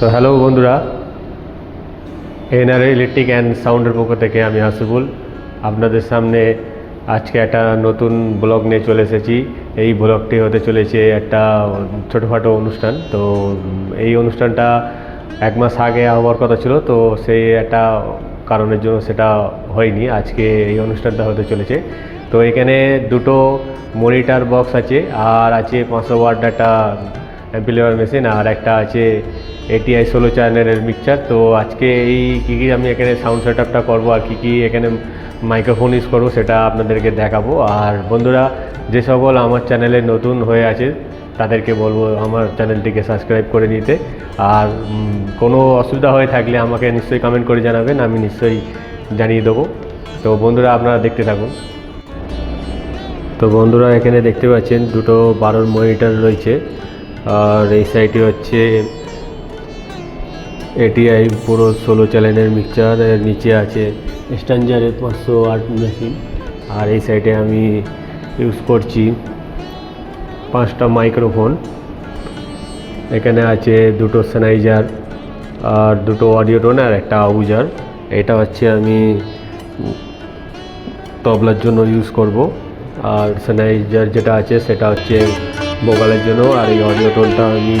তো হ্যালো বন্ধুরা NR electric and সাউন্ডের পক্ষ থেকে আমি আসিফুল আপনাদের সামনে আজকে একটা নতুন ব্লগ নিয়ে চলে এসেছি। এই ব্লগটি হতে চলেছে একটা ছোটোখাটো অনুষ্ঠান। তো এই অনুষ্ঠানটা এক মাস আগে হওয়ার কথা ছিল, তো সেই একটা কারণের জন্য সেটা হয়নি। আজকে এই অনুষ্ঠানটা হতে চলেছে। তো এখানে দুটো মনিটার বক্স আছে, আর আছে পাঁচশো ওয়ার্ড একটা অ্যাম্পিলিফায়ার মেশিন আর একটা আছে এটিআই ষোলো চ্যানেলের মিক্সচার তো আজকে এই কী কী আমি এখানে সাউন্ড সেট আপটা করব আর কী কী এখানে মাইক্রোফোন ইউজ করব সেটা আপনাদেরকে দেখাবো। আর বন্ধুরা, যে সকল আমার চ্যানেলে নতুন হয়ে আছে, তাদেরকে বলব আমার চ্যানেলটিকে সাবস্ক্রাইব করে নিতে। আর কোনো অসুবিধা হয়ে থাকলে আমাকে নিশ্চয়ই কমেন্ট করে জানাবেন, আমি নিশ্চয়ই জানিয়ে দেবো। তো বন্ধুরা, আপনারা দেখতে থাকুন। তো বন্ধুরা, এখানে দেখতে পাচ্ছেন দুটো বারোর মনিটর রয়েছে। আর এই সাইডে হচ্ছে এটিআই পুরো ষোলো চ্যানেলের মিক্সচার নিচে আছে স্ট্যান্ডারের পাঁচশো আট মেশিন আর এই সাইডে আমি ইউজ করছি পাঁচটা মাইক্রোফোন এখানে আছে দুটো স্যানাইজার আর দুটো অডিও টোন আর একটা আউজার এটা হচ্ছে আমি তবলার জন্য ইউজ করব। আর স্যানাইজার যেটা আছে সেটা হচ্ছে ভোকালের জন্য আর এই অডিও টোনটা আমি